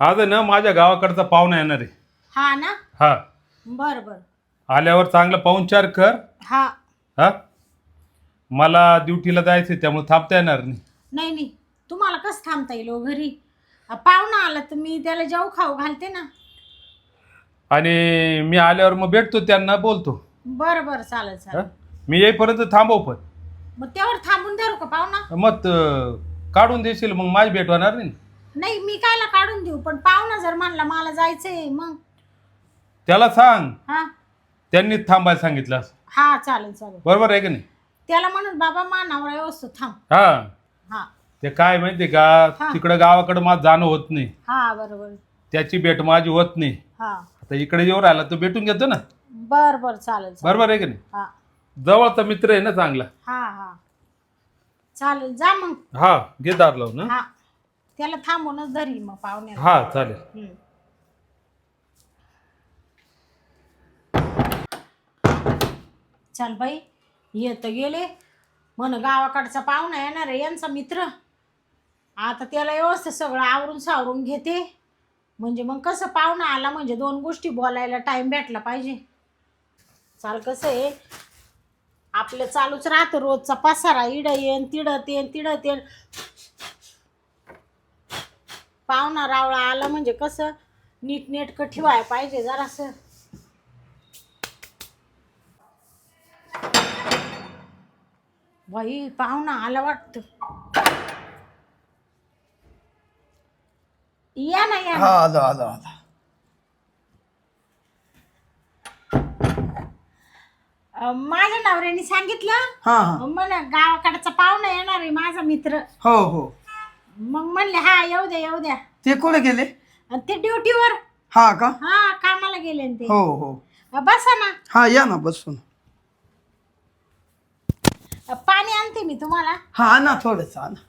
आज आहे ना माझ्या गावाकडचा पाहुणा येणार आहे. हा ना? हा. बर बर. आल्यावर चांगला पाहुणचार कर. हा. हा? मला ड्युटीला जायचं आहे त्यामुळे थांबता येणार नाही. नाही नाही. तुम्हाला कसं थांबता येईल हो घरी? अ, पाहुणा आला तर मी त्याला जेव खाऊ घालते ना. आणि मी आल्यावर मग भेटतो त्यांना बोलतो. बरं बरं. चालेल हा? चालेल. मी येईपर्यंत थांबव पण. मग त्यावर थांबून धरू का पाहुणा? मग अं, काढून देशील मग माझी भेट होणार नाही. नाही मी कायला काढून देऊ पण पाहुणा जर म्हणला मला जायचंय मग. त्याला सांग. हा? त्यांनीच थांबायला सांगितलं असं. हा चालेल चालेल. बरोबर आहे की नाही? त्याला म्हणून बाबा मानावर व्यवस्थित थांब. हा. हा. ते काय माहितीये का? हा. तिकडं गावाकडं माझं जाणं होत नाही. हा बरोबर. त्याची भेट माझी होत नाही. हा. आता इकडे येऊ राहिला तो भेटून घेतो ना. बर बर चालेल चालेल. बरोबर आहे की नाही? हा. जवळचा मित्र आहे ना चांगला. हा हा. चालेल जा मग. हा घे दार लावून हं? हा. त्याला थांबूनच धरील मग पाहुण्याला हा चालेल. हम्म. चल बाई येत गेले. म्हण गावाकडचा पाहुणा येणार आहे यांचा मित्र. आता त्याला व्यवस्थित सगळं आवरून सावरून घेते. म्हणजे मग कसं पाहुणा आला म्हणजे दोन गोष्टी बोलायला टाइम भेटला पाहिजे. चाल कसं आहे आपलं चालूच राहतं रोजचा पसारा. इड येन तिडत येन तिडत येन पाहुणा रावळा आला म्हणजे कसं? नीट नेटकं ठेवाय पाहिजे जरासं. बाई पाहुणा आला वाटत. या ना या हा ना. आलो आलो आलो. अं, माझ्या नवऱ्याने सांगितलं? हा हा. म्हण गावाकडचा पाहुणा येणार आहे माझा मित्र. हो हो. मग म्हणले हा येऊ द्या येऊ द्या. ते कुठे गेले? आणि ते ड्युटीवर. हा का? हा कामाला गेले न ते. हो हो. अं, बसा ना. हा या ना बसून. अं, पाणी आणते मी तुम्हाला. हा आणा थोडंच आणा.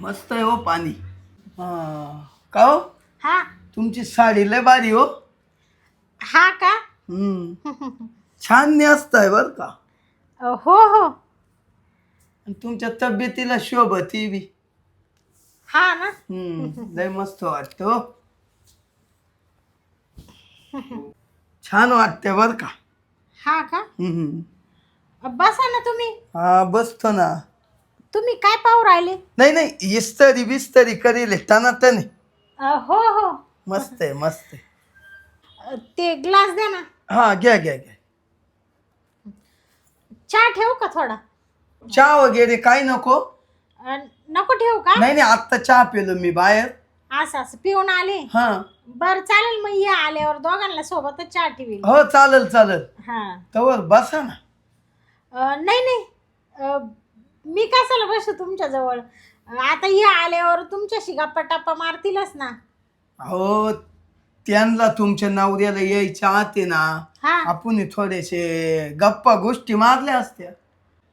मस्त आहे हो पाणी. हा का हो? हा. तुमची साडी लय भारी हो. हा का? हम्म. छान नेसत आहे बर का. अं, हो हो. आणि तुमच्या तब्येतीला शोभती बी. हा ना. हम्म लय मस्त वाटत हो. छान वाटते बर का. हा का? हम्म. बसा ना तुम्ही. हा बसतो ना. तुम्ही काय पाहू राहिले? नाही नाही इस्तरी बिस्तरी करील टना टने अं, हो हो. मस्त आहे मस्त आहे. अं, ते ग्लास द्या ना. हा घ्या घ्या घ्या. चहा ठेवू का थोडा? चहा वगैरे काही नको? अं, नको ठेवू का? नाही नाही आत्ता चहा पेलो मी बाहेर. असं असं पिऊन आले? हा. बर चालेल मग या आल्यावर दोघांना सोबतच चहा ठेवील हो चालेल चालेल. हा. तवर बसा ना. अं, नाही नाही. अं, मी कशाला बसू तुमच्या जवळ अं, आता या आल्यावर तुमच्याशी गप्पा टप्पा मारतीलच ना. हो त्यांना तुमच्या नवऱ्याला यायच्या आते ना हा. आपण थोडेसे गप्पा गोष्टी मारल्या असत्या.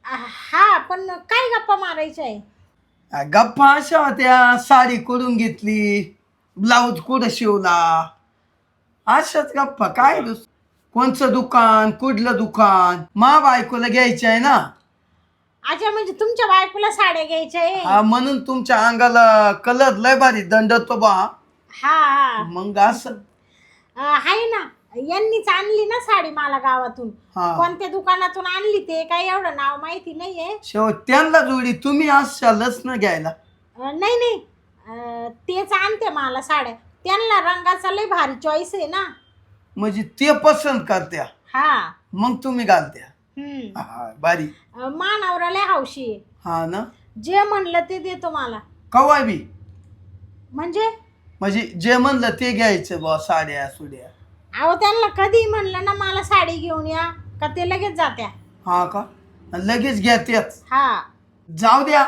हा पण काय गप्पा मारायच्या आहे आ, गप्पा अशा होत्या साडी करून घेतली ब्लाऊज कुठं शिवला? अशाच गप्पा काय दुस? कोणचं दुकान कुठलं दुकान? मा बायकोला घ्यायचं आहे ना. अच्छा म्हणजे तुमच्या बायकोला साड्या घ्यायच्या आहे? हा म्हणून तुमच्या अंगाला कलर लय भारी दंडतो बा. हा हा. मग असं. अं, आहे ना. यांनीच आणली ना साडी मला गावातून. हा. कोणत्या दुकानातून आणली ते काय एवढं नाव माहिती नाहीये. शेवट त्यांना जोडी तुम्ही असालच ना घ्यायला. अं, नाही नाही. अं, तेच आणते मला साड्या. त्यांना रंगाचा लय भारी चॉईस आहे ना. म्हणजे ते पसंत करत्या. हा. मग तुम्ही घालत्या. हम्म. हा भारी अं, मानावरा लय हौशी आहे. हा ना? जे म्हणलं ते देतो मला. कवा बी? म्हणजे? म्हणजे जे म्हणलं ते घ्यायचं बा साड्या सुड्या. अहो त्यांना कधी म्हणलं ना मला साडी घेऊन या का ते लगेच जात्या. हा का? आणि लगेच घ्या त्याच हा. जाऊ द्या.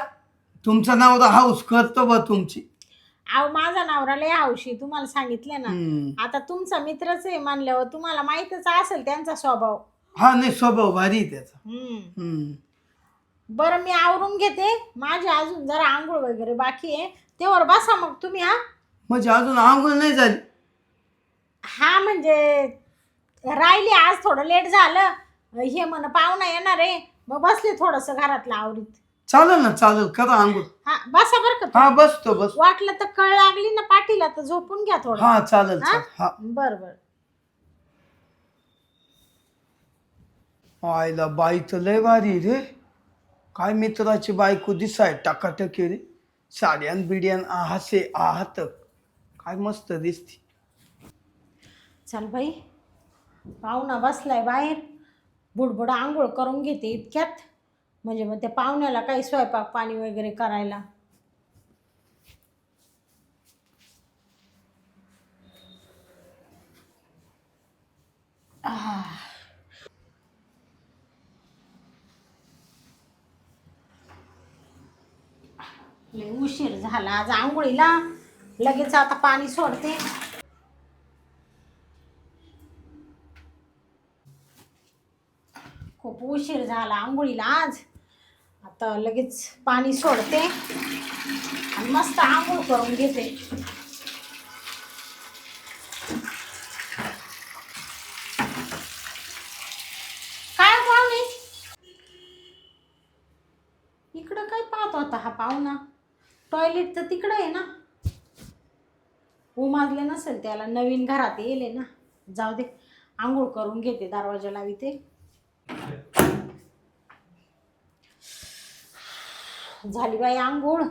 तुमचं नाव तर हाऊस करतो बा तुमची. अहो माझा नवरा लय हौशी तुम्हाला सांगितलं ना. हम्म. आता तुमचा मित्रच आहे म्हणल्यावर तुम्हाला माहीतच असेल त्यांचा स्वभाव. हा नाही स्वभाव भारी आहे त्याचा. हम्म. हम्म. बरं मी आवरून घेते. माझी अजून जरा आंघोळ वगैरे बाकी आहे. तेवर बसा मग तुम्ही हा. म्हणजे अजून आंघोळ नाही झाली? हा म्हणजे राहिली आज थोडं लेट झालं. हे म्हण पाहुणा येणार आहे. मग बसले थोडंसं घरातलं आवरीत. चालेल ना चालेल. करा आंघोळ. हा बसा बरं का हा बसतो बस वाटलं तर कळ लागली ना पाठीला तर झोपून घ्या थोडं. हा चालेल हा? चालेल. हा. बर बर. आईला बाई तर लय भारी रे. काय मित्राची बायको दिसाय टाकाटकी रे साड्यान बिड्यान आहासे आहात. काय मस्त दिसती. चल बाई पाहुणा बसलाय बाहेर. बुडबुड आंघोळ करून घेते इतक्यात. म्हणजे मग त्या पाहुण्याला काही स्वयंपाक पाणी वगैरे करायला. आह. लय उशीर झाला. आज आंघोळीला. लगेच आता पाणी सोडते. खूप उशीर झाला आंघोळीला आज. आता लगेच पाणी सोडते. आणि मस्त आंघोळ करून घेते. काय पाहुणे? इकडं काय पाहत होता हा पाहुणा? टॉयलेट तर तिकडं आहे ना. उमाजले नसेल त्याला नवीन घरात येले ना. जाऊ दे आंघोळ करून घेते दरवाजा लावी ते. झाली बाई आंघोळ.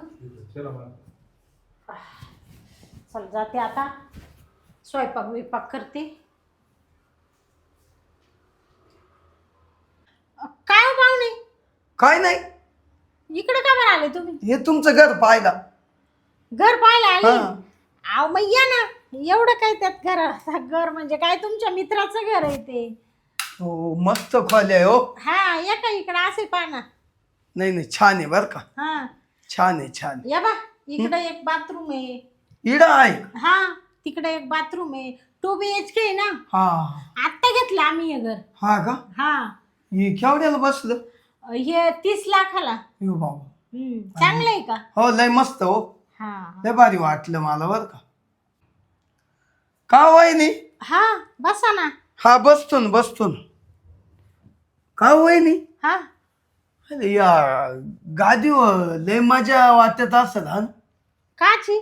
चल जाते आता. स्वयंपाक विपाक करते. काय पाहुणे काय नाही. इकडे का बरं आले तुम्ही? हे तुमचं घर पाहिला घर पाहायला आले. हा. आव मग या ना. एवढं काय त्यात घर घर म्हणजे काय? तुमच्या मित्राचं घर आहे ते. हो मस्त खोल्या आहे, हो. हा या का इकडे असे पहा ना नाही नाही छान आहे बर का. हा. छान आहे छान या बा इकडे एक बाथरूम आहे. इडा आहे. हा तिकडे एक बाथरूम आहे. टू बी एच के ना? हा. आत्ता घेतलं आम्ही हे घर. हा का? हा. हे केवढ्याला बसलं? हे तीस लाखाला. यो बाबा. हम्म, चांगलं आहे का? हो लय मस्त हो. हा. लय भारी वाटलं मला बर का. का वहिनी? हा बसा ना. हा बसतो ना बसतो ना का वहिनी? हा. अरे या गादीवर लय मजा वाटत असेल हा काची?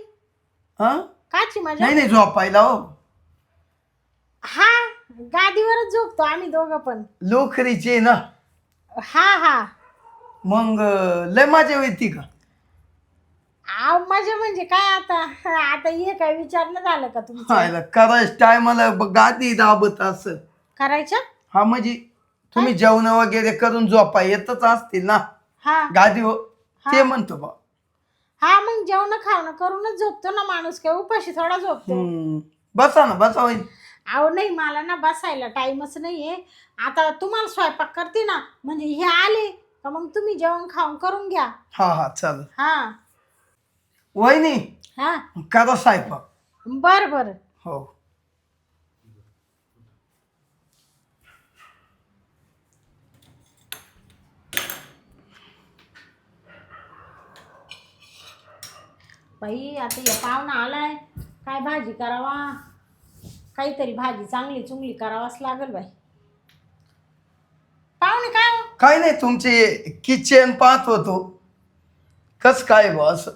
हा? काची मजा? नाही नाही झोपायला हो. हा गादीवरच झोपतो आम्ही दोघं पण. लोकरीचे ना. हा हा. मग लय मजा येते का? आव मजा म्हणजे काय आता? आता हे काय विचारणं झालं का तुमचं? हायला करायच टायमाला गादी दाबत असं. करायच्या? हा म्हणजे तुम्ही जेवण वगैरे करून झोपा येतच असतील ना. हा. गादीवर ते म्हणतो बा. हा मग जेवण खावणं करूनच झोपतो ना माणूस काय उपाशी थोडा झोपतो. हम्म. बसा ना बसा वहिनी अहो नाही मला ना बसायला टाइमच नाहीये. आता तुम्हाला स्वयंपाक करते ना म्हणजे हे आले का मग तुम्ही जेवण खाऊन करून घ्या. हा हा चालेल. हा. वहिनी हा. करा स्वयंपाक बर बर. हो. बाई आता या पाहुणा आलाय. काय भाजी करावा? काहीतरी भाजी चांगली चुंगली करावाच लागल बाई. पाहुणे काय हो? काय नाही तुमचे किचन पाहत होतो. कस काय बा असं?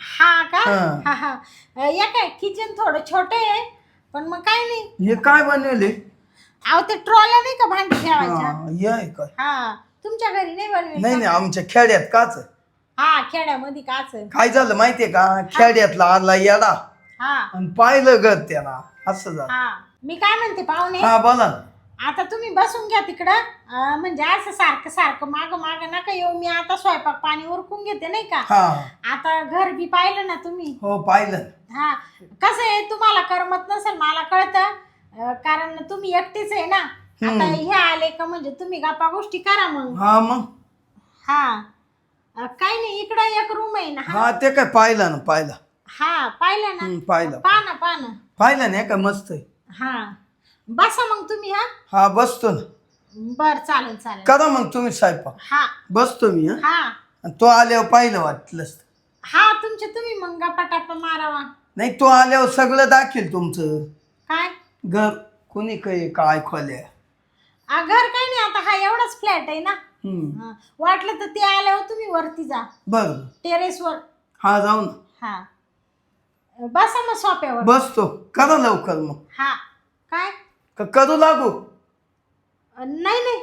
हा का? हा. हा हा. या काय किचन थोडं छोटं आहे पण मग काय नाही. हे काय बनवले? अहो ते ट्रॉल्या नाही का भांडी ठेवायच्या? हा हे आहे काय हा तुमच्या घरी नाही बनवेल नाही का? नाही आमच्या खेड्यात काच आहे. हा खेड्यामध्ये काच आहे. काय झालं माहितीये का? खेड्यातला आला येडा. हा. आणि पाहिलं ग त्याला. असं झालं. हा. मी काय म्हणते पाहुणे? हा बोला ना. आता तुम्ही बसून घ्या तिकडं. अं, म्हणजे असं सारखं सारखं माग माग नका येऊ. मी आता स्वयंपाक पाणी उरकून घेते नाही का? हा. आता घर बी पाहिलं ना तुम्ही? हो पाहिलं. हा. कसं आहे तुम्हाला करमत नसेल मला कळतं. अं, कारण तुम्ही एकटीच आहे ना. आता हे आले का म्हणजे तुम्ही गप्पा गोष्टी करा मग. हा मग. हा. अं, काही नाही इकडं एक रूम आहे ना हा. ते काय पाहिलं ना पाहिलं. हा पाहिलं ना. पाहिलं. पहा ना ना. पाहिलं ना हे काय मस्त आहे. हा. बसा मग तुम्ही हा? हा बसतो ना. बर चालेल चालेल. करा मग तुम्ही स्वयंपाक. हा. बसतो मी हं? हा. आणि तो आल्यावर पाहिलं वाटलंच हा तुमचे तुम्ही मग गप्पा टाप्पा मारावा. नाही तो आल्यावर सगळं दाखेल तुमचं. काय? घर कोणी काय काय खोल्या आ, घर काही नाही आता हा एवढाच फ्लॅट आहे ना. हम्म. हा. वाटलं तर ते आल्यावर तुम्ही वरती जा. बरं. टेरेसवर. हा जाऊ ना. हा. बसा मग सोप्यावर बसतो. करा लवकर मग. हा. काय? का करू लागू? नाही नाही.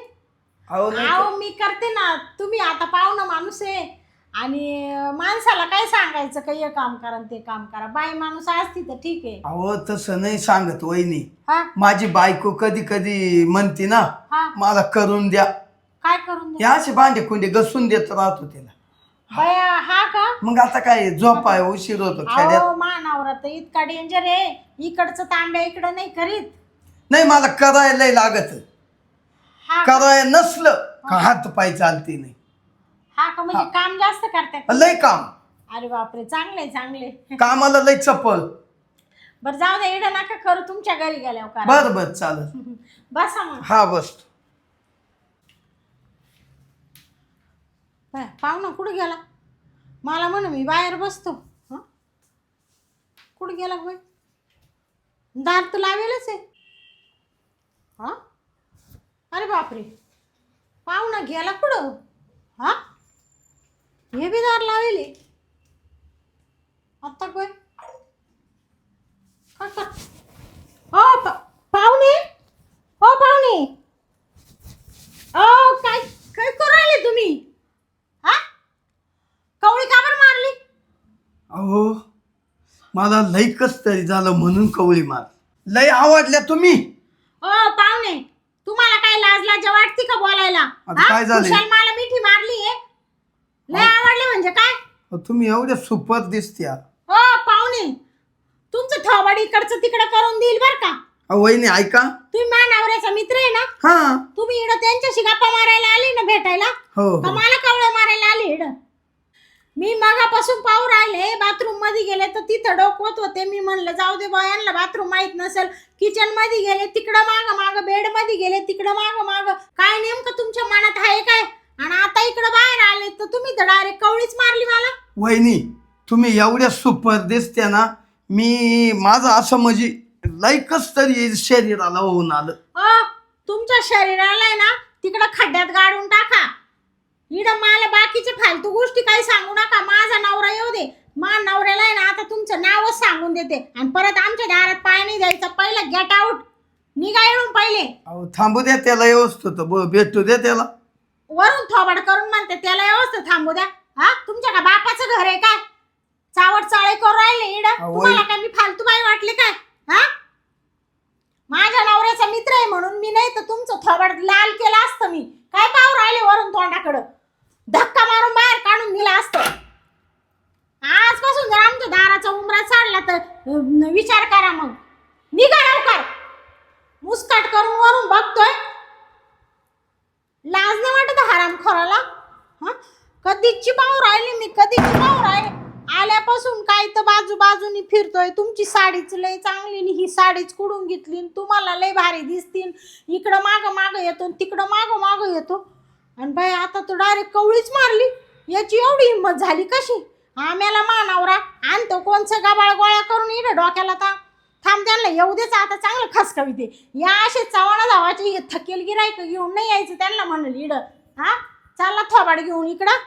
अहो नाही अहो मी करते ना. तुम्ही आता पाहुणा माणूस आहे. आणि माणसाला काय सांगायचं? का हे काम करा आणि ते काम करा. बाई माणूस असती तर ठीक आहे. अहो तसं नाही सांगत वहिनी. हा? माझी बायको कधी कधी म्हणते ना हा? मला करून द्या. काय करून दे हे असे भांडे कुंडे घसून देत राहतो तिला. बया हा का? मग आता काय झोप आहे उशीर होतो खेड्यात. अहो मानावरा तर इतका डेंजर आहे. इकडचं तांब्या इकडं नाही करीत. नाही मला करायला लागत. हा का? करायला नसलं का हात पाय चालते नाही. हा का? म्हणजे काम जास्त करते लय काम. अरे बापरे चांगले चांगले कामाला लय चपल बरं जाऊ दे इडं नका करू तुमच्या घरी गेल्यावर करा. बर बर चालत बसा मग. हा बस. पाय, पाहुणा कुठं गेला? मला म्हण मी बाहेर बसतो. हं? कुठं गेला बाई? दार तर लावेलच आहे. हा? अरे बापरे. पाहुणा गेला कुठं? हा? हे बी दार लावेले. आत्ता काय काय हो, हो पाहुणे? हो पाहुणे. ओ काय काय करू राहिले तुम्ही? हा? कवळी का बरं मारली? अहो मला लय कस तरी झालं म्हणून कवळी मार लय आवडल्या तुम्ही. ओ पाहुणे तुम्हाला काय लाज लाजा वाटते का बोलायला? आता हा? काय मला मिठी मारली आहे. लय आवडले म्हणजे काय? अहो, तुम्ही एवढ्या सुपर दिसत्या. ओ पाहुणे तुमचं थोबाड इकडचं तिकडं करून देईल बर का? अहो, वहिनी ऐका. तुम्ही माझ्या नवऱ्याचा मित्र आहे ना? हा. तुम्ही इकडं त्यांच्याशी गप्पा मारायला आले ना भेटायला? हो का हो मला कवळे मारायला आले इकडं? मी मगापासून पाहू राहिले बाथरूममध्ये गेले तर तिथं डोकवत होते. मी म्हणलं जाऊ दे बा यांना बाथरूम माहीत नसेल. किचनमध्ये गेले तिकडं माग माग बेडमध्ये गेले तिकडं माग माग. काय नेमकं तुमच्या मनात आहे काय? आणि आता इकडं बाहेर आले तर तुम्ही तर डायरेक्ट कवळीच मारली मला. वहिनी तुम्ही एवढ्या सुपर दिसत्या ना मी माझं असं म्हणजे लयकच तरी शरीराला होऊन आलं. अ तुमच्या शरीराला आहे ना तिकडं खड्ड्यात गाडून टाका. फालतू गोष्टी काही सांगू नका. माझा नवरा येऊ दे. मा नवऱ्याला आहे ना आता तुमचं नावच सांगून देते. आणि परत आमच्या दारात पाय नाही द्यायचा. पहिलं गेट आउट निघा येऊन पहिले. अहो थांबू द्या त्याला व्यवस्थित. ब- भेटू द्या त्याला. वरून थोबाड करून म्हणते त्याला व्यवस्थित थांबू द्या. हा? तुमच्या का बापाचं घर आहे काय? चावट चाळे करून राहिले इड. अहो, तुम्हाला काय मी फालतू बाई वाटले काय? हा? माझ्या नवऱ्याचा मित्र आहे म्हणून मी नाही तर तुमचं थोबाड लाल केलं असतं मी. काय पाहू राहिले वरून तोंडाकडं? धक्का मारून बाहेर काढून दिला असतं. आजपासून जर आमच्या दाराचा उमरा चालला तर विचार करा मग. निघा लवकर. मुस्काट करून वरून बघतोय. लाज नाही वाटत हराम खोराला हा? कधीची पाहू राहिली मी कधीची पाहू राहिले? आल्यापासून काय तर बाजू बाजूनी फिरतोय. तुमची साडीच लय चांगली आणि ही साडीच कुडून घेतली आणि तुम्हाला लय भारी दिसतील. इकडं माग माग येतो आणि तिकडं माग माग येतो. आणि बाई आता तू डायरेक्ट कवळीच मारली. याची एवढी हिंमत झाली कशी? आम्याला मानावरा आणतो कोणचं गाबाळ गोळ्या करून इकडं डोक्याला ता थांब त्यांना येऊ देच आता चांगलं खसकवी ते या असे चव्हाणा जावाची थकेल गिरायक घेऊन नाही यायचं त्यांना म्हणलं इड. हा? चालला थोबाड घेऊन इकडं.